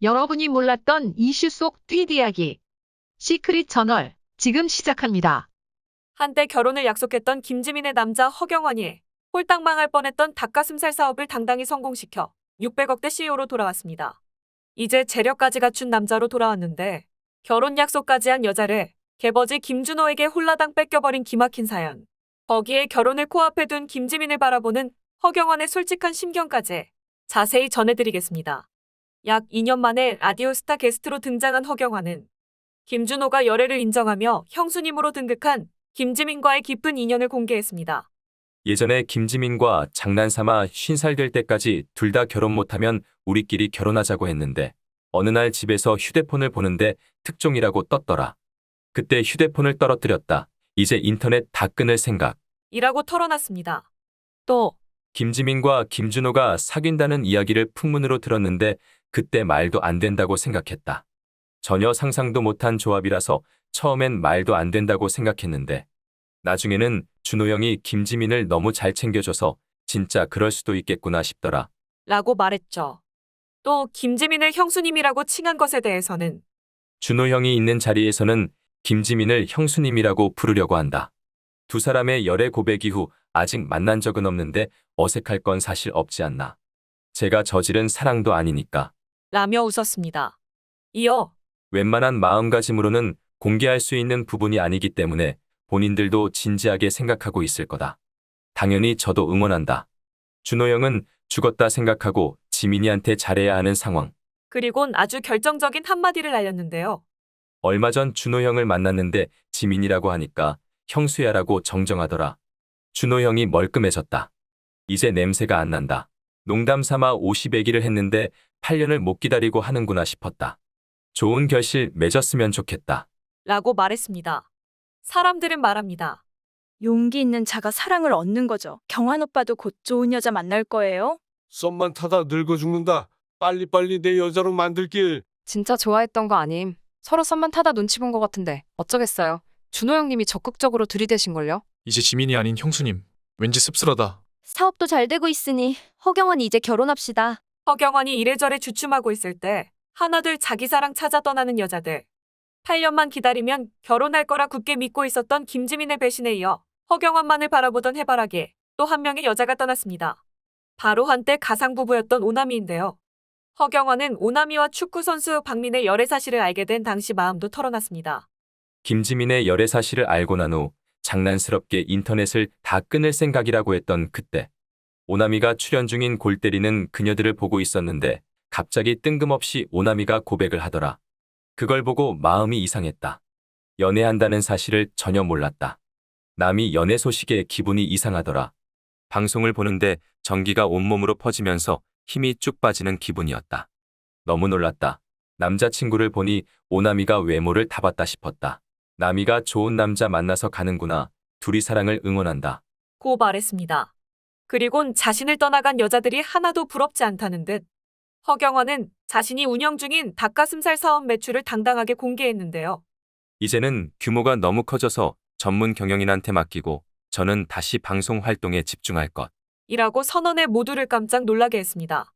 여러분이 몰랐던 이슈 속 뒷이야기. 시크릿 저널, 지금 시작합니다. 한때 결혼을 약속했던 김지민의 남자 허경환이 홀딱 망할 뻔했던 닭가슴살 사업을 당당히 성공시켜 600억대 CEO로 돌아왔습니다. 이제 재력까지 갖춘 남자로 돌아왔는데 결혼 약속까지 한 여자를 개버지 김준호에게 홀라당 뺏겨버린 기막힌 사연. 거기에 결혼을 코앞에 둔 김지민을 바라보는 허경환의 솔직한 심경까지 자세히 전해드리겠습니다. 약 2년 만에 라디오스타 게스트로 등장한 허경환은 김준호가 열애를 인정하며 형수님으로 등극한 김지민과의 깊은 인연을 공개했습니다. 예전에 김지민과 장난삼아 50살 될 때까지 둘 다 결혼 못하면 우리끼리 결혼하자고 했는데 어느 날 집에서 휴대폰을 보는데 특종이라고 떴더라. 그때 휴대폰을 떨어뜨렸다. 이제 인터넷 다 끊을 생각. 이라고 털어놨습니다. 또 김지민과 김준호가 사귄다는 이야기를 풍문으로 들었는데 그때 말도 안 된다고 생각했다. 전혀 상상도 못한 조합이라서 처음엔 말도 안 된다고 생각했는데 나중에는 준호 형이 김지민을 너무 잘 챙겨줘서 진짜 그럴 수도 있겠구나 싶더라. 라고 말했죠. 또 김지민을 형수님이라고 칭한 것에 대해서는 준호 형이 있는 자리에서는 김지민을 형수님이라고 부르려고 한다. 두 사람의 열애 고백 이후 아직 만난 적은 없는데 어색할 건 사실 없지 않나. 제가 저지른 사랑도 아니니까. 라며 웃었습니다. 이어 웬만한 마음가짐으로는 공개할 수 있는 부분이 아니기 때문에 본인들도 진지하게 생각하고 있을 거다. 당연히 저도 응원한다. 준호 형은 죽었다 생각하고 지민이한테 잘해야 하는 상황. 그리곤 아주 결정적인 한마디를 날렸는데요. 얼마 전 준호 형을 만났는데 지민이라고 하니까 형수야라고 정정하더라. 준호 형이 멀끔해졌다. 이제 냄새가 안 난다. 농담 삼아 50애기를 했는데 8년을 못 기다리고 하는구나 싶었다. 좋은 결실 맺었으면 좋겠다. 라고 말했습니다. 사람들은 말합니다. 용기 있는 자가 사랑을 얻는 거죠. 경환 오빠도 곧 좋은 여자 만날 거예요. 썸만 타다 늙어 죽는다. 빨리빨리 내 여자로 만들길. 진짜 좋아했던 거 아님. 서로 썸만 타다 눈치 본 것 같은데 어쩌겠어요. 준호 형님이 적극적으로 들이대신걸요? 이제 지민이 아닌 형수님. 왠지 씁쓸하다. 사업도 잘 되고 있으니 허경환 이제 결혼합시다. 허경환이 이래저래 주춤하고 있을 때 하나둘 자기 사랑 찾아 떠나는 여자들. 8년만 기다리면 결혼할 거라 굳게 믿고 있었던 김지민의 배신에 이어 허경환만을 바라보던 해바라기 또 한 명의 여자가 떠났습니다. 바로 한때 가상부부였던 오나미인데요. 허경환은 오나미와 축구선수 박민의 열애 사실을 알게 된 당시 마음도 털어놨습니다. 김지민의 열애 사실을 알고 난 후 장난스럽게 인터넷을 다 끊을 생각이라고 했던 그때 오나미가 출연 중인 골 때리는 그녀들을 보고 있었는데 갑자기 뜬금없이 오나미가 고백을 하더라. 그걸 보고 마음이 이상했다. 연애한다는 사실을 전혀 몰랐다. 남이 연애 소식에 기분이 이상하더라. 방송을 보는데 전기가 온몸으로 퍼지면서 힘이 쭉 빠지는 기분이었다. 너무 놀랐다. 남자친구를 보니 오나미가 외모를 다 봤다 싶었다. 나미가 좋은 남자 만나서 가는구나. 둘이 사랑을 응원한다. 고 말했습니다. 그리곤 자신을 떠나간 여자들이 하나도 부럽지 않다는 듯 허경환은 자신이 운영 중인 닭가슴살 사업 매출을 당당하게 공개했는데요. 이제는 규모가 너무 커져서 전문 경영인한테 맡기고 저는 다시 방송 활동에 집중할 것. 이라고 선언해 모두를 깜짝 놀라게 했습니다.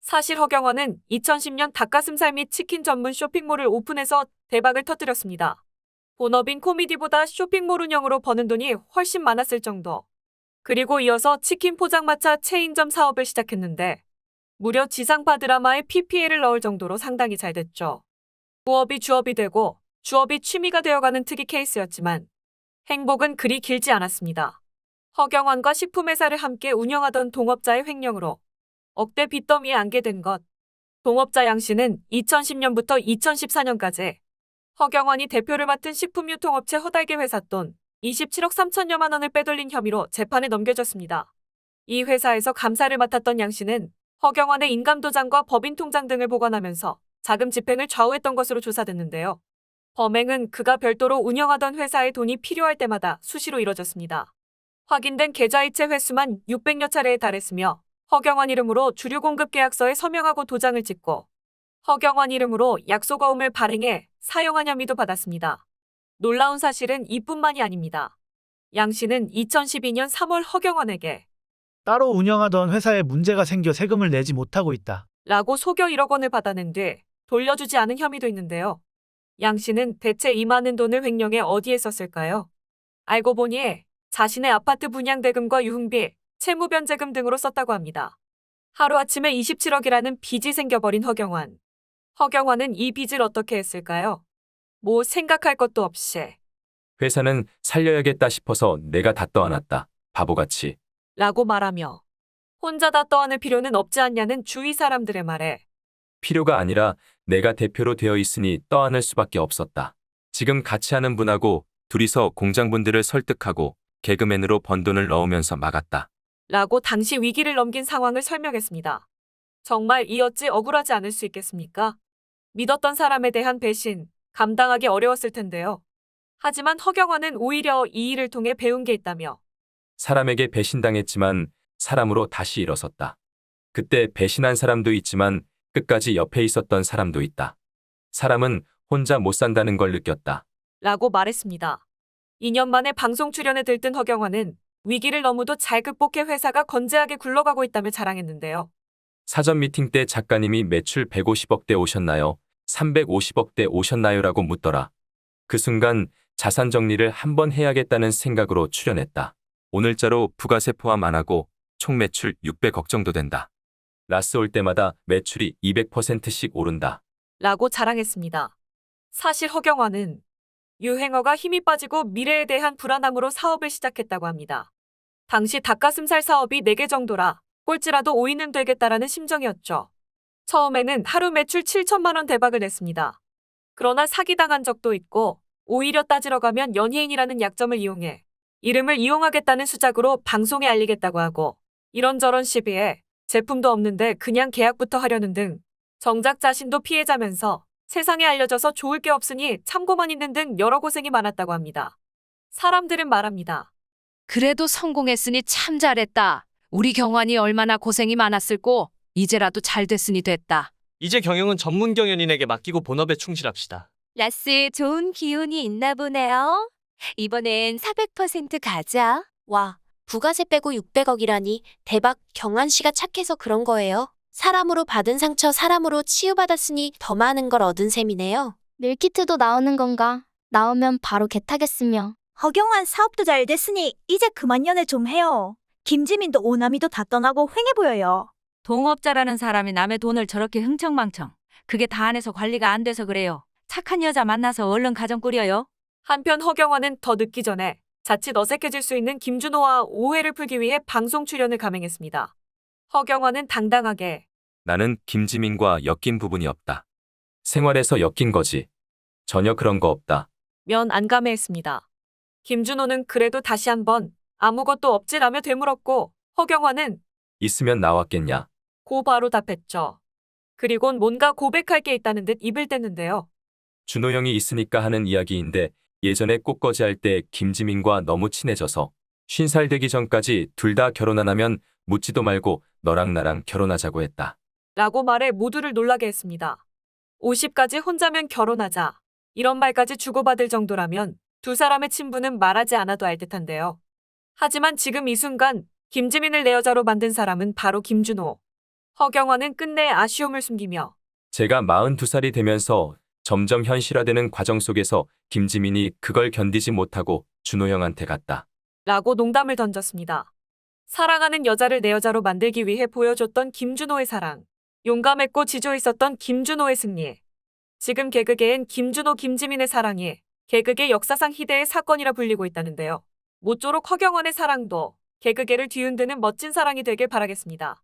사실 허경환은 2010년 닭가슴살 및 치킨 전문 쇼핑몰을 오픈해서 대박을 터뜨렸습니다. 본업인 코미디보다 쇼핑몰 운영으로 버는 돈이 훨씬 많았을 정도. 그리고 이어서 치킨 포장마차 체인점 사업을 시작했는데 무려 지상파 드라마에 PPL을 넣을 정도로 상당히 잘 됐죠. 부업이 주업이 되고 주업이 취미가 되어가는 특이 케이스였지만 행복은 그리 길지 않았습니다. 허경환과 식품회사를 함께 운영하던 동업자의 횡령으로 억대 빚더미에 안게 된 것. 동업자 양 씨는 2010년부터 2014년까지 허경환이 대표를 맡은 식품유통업체 허달계 회사 돈 27억 3천여만 원을 빼돌린 혐의로 재판에 넘겨졌습니다. 이 회사에서 감사를 맡았던 양 씨는 허경환의 인감도장과 법인통장 등을 보관하면서 자금 집행을 좌우했던 것으로 조사됐는데요. 범행은 그가 별도로 운영하던 회사의 돈이 필요할 때마다 수시로 이뤄졌습니다. 확인된 계좌이체 횟수만 600여 차례에 달했으며 허경환 이름으로 주류 공급 계약서에 서명하고 도장을 찍고 허경환 이름으로 약속어음을 발행해 사용한 혐의도 받았습니다. 놀라운 사실은 이뿐만이 아닙니다. 양 씨는 2012년 3월 허경환에게 따로 운영하던 회사에 문제가 생겨 세금을 내지 못하고 있다. 라고 속여 1억 원을 받아낸 뒤 돌려주지 않은 혐의도 있는데요. 양 씨는 대체 이 많은 돈을 횡령해 어디에 썼을까요? 알고 보니 자신의 아파트 분양대금과 유흥비, 채무변제금 등으로 썼다고 합니다. 하루아침에 27억이라는 빚이 생겨버린 허경환. 허경환은 이 빚을 어떻게 했을까요? 뭐 생각할 것도 없이 회사는 살려야겠다 싶어서 내가 다 떠안았다. 바보같이. 라고 말하며 혼자 다 떠안을 필요는 없지 않냐는 주위 사람들의 말에 필요가 아니라 내가 대표로 되어 있으니 떠안을 수밖에 없었다. 지금 같이 하는 분하고 둘이서 공장분들을 설득하고 개그맨으로 번 돈을 넣으면서 막았다. 라고 당시 위기를 넘긴 상황을 설명했습니다. 정말 이 어찌 억울하지 않을 수 있겠습니까? 믿었던 사람에 대한 배신, 감당하기 어려웠을 텐데요. 하지만 허경환은 오히려 이 일을 통해 배운 게 있다며 사람에게 배신당했지만 사람으로 다시 일어섰다. 그때 배신한 사람도 있지만 끝까지 옆에 있었던 사람도 있다. 사람은 혼자 못 산다는 걸 느꼈다. 라고 말했습니다. 2년 만에 방송 출연에 들뜬 허경환은 위기를 너무도 잘 극복해 회사가 건재하게 굴러가고 있다며 자랑했는데요. 사전 미팅 때 작가님이 매출 150억대 오셨나요? 350억대 오셨나요?라고 묻더라. 그 순간 자산 정리를 한번 해야겠다는 생각으로 출연했다. 오늘자로 부가세 포함 안 하고 총 매출 600억 정도 된다. 라스 올 때마다 매출이 200%씩 오른다. 라고 자랑했습니다. 사실 허경환은 유행어가 힘이 빠지고 미래에 대한 불안함으로 사업을 시작했다고 합니다. 당시 닭가슴살 사업이 4개 정도라 꼴찌라도 5위는 되겠다라는 심정이었죠. 처음에는 하루 매출 7천만 원 대박을 냈습니다. 그러나 사기당한 적도 있고 오히려 따지러 가면 연예인이라는 약점을 이용해 이름을 이용하겠다는 수작으로 방송에 알리겠다고 하고 이런저런 시비에 제품도 없는데 그냥 계약부터 하려는 등 정작 자신도 피해자면서 세상에 알려져서 좋을 게 없으니 참고만 있는 등 여러 고생이 많았다고 합니다. 사람들은 말합니다. 그래도 성공했으니 참 잘했다. 우리 경환이 얼마나 고생이 많았을꼬. 이제라도 잘 됐으니 됐다. 이제 경영은 전문 경연인에게 맡기고 본업에 충실합시다. 라스에 좋은 기운이 있나 보네요. 이번엔 400% 가자. 와, 부가세 빼고 600억이라니 대박 경환 씨가 착해서 그런 거예요. 사람으로 받은 상처 사람으로 치유받았으니 더 많은 걸 얻은 셈이네요. 밀키트도 나오는 건가? 나오면 바로 개 타겠으며. 허경환 사업도 잘 됐으니 이제 그만 연애 좀 해요. 김지민도 오나미도 다 떠나고 횡해 보여요. 동업자라는 사람이 남의 돈을 저렇게 흥청망청. 그게 다 안에서 관리가 안 돼서 그래요. 착한 여자 만나서 얼른 가정 꾸려요. 한편 허경환은 더 늦기 전에 자칫 어색해질 수 있는 김준호와 오해를 풀기 위해 방송 출연을 감행했습니다. 허경환은 당당하게 나는 김지민과 엮인 부분이 없다. 생활에서 엮인 거지. 전혀 그런 거 없다. 면 안감해했습니다. 김준호는 그래도 다시 한번 아무것도 없지라며 되물었고 허경환은 있으면 나왔겠냐. 고 바로 답했죠. 그리곤 뭔가 고백할 게 있다는 듯 입을 뗐는데요. 준호 형이 있으니까 하는 이야기인데 예전에 꽃거지 할 때 김지민과 너무 친해져서 50살 되기 전까지 둘 다 결혼 안 하면 묻지도 말고 너랑 나랑 결혼하자고 했다. 라고 말해 모두를 놀라게 했습니다. 50까지 혼자면 결혼하자. 이런 말까지 주고받을 정도라면 두 사람의 친분은 말하지 않아도 알 듯한데요. 하지만 지금 이 순간 김지민을 내 여자로 만든 사람은 바로 김준호. 허경환은 끝내 아쉬움을 숨기며 제가 42살이 되면서 점점 현실화되는 과정 속에서 김지민이 그걸 견디지 못하고 준호 형한테 갔다. 라고 농담을 던졌습니다. 사랑하는 여자를 내 여자로 만들기 위해 보여줬던 김준호의 사랑. 용감했고 지조 있었던 김준호의 승리. 지금 개그계엔 김준호 김지민의 사랑이 개그계 역사상 희대의 사건이라 불리고 있다는데요. 모쪼록 허경환의 사랑도 개그계를 뒤흔드는 멋진 사랑이 되길 바라겠습니다.